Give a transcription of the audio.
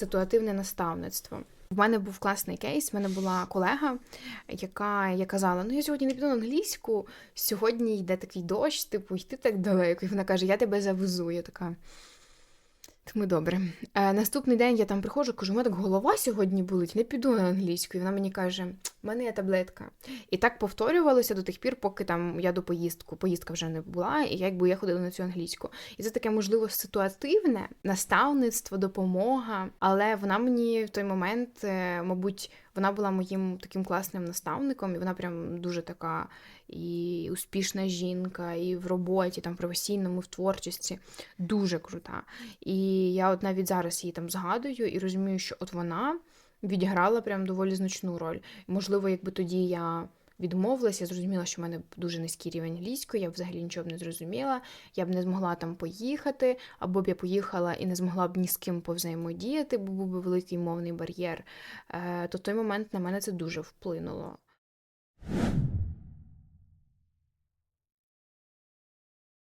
ситуативне наставництво. В мене був класний кейс. В мене була колега, яка я казала: Ну я сьогодні не піду на англійську. Сьогодні йде такий дощ, типу, йти так далеко. І вона каже: Я тебе завезу. Я така. Ми добре. Е, наступний день я там приходжу, кажу, у мене так голова сьогодні болить, не піду на англійську. І вона мені каже, в мене є таблетка. І так повторювалося до тих пір, поки там я до поїздку. Поїздка вже не була, і якби я ходила на цю англійську. І це таке, можливо, ситуативне наставництво, допомога. Але вона мені в той момент, е, мабуть, вона була моїм таким класним наставником, і вона прям дуже така і успішна жінка, і в роботі, там професійному, в творчості. Дуже крута. І я от навіть зараз її там згадую і розумію, що от вона відіграла прям доволі значну роль. Можливо, якби тоді я відмовилася, я зрозуміла, що в мене дуже низький рівень англійської, я взагалі нічого б не зрозуміла, я б не змогла там поїхати, або б я поїхала і не змогла б ні з ким повзаємодіяти, бо був би великий мовний бар'єр. Е, То в той момент на мене це дуже вплинуло.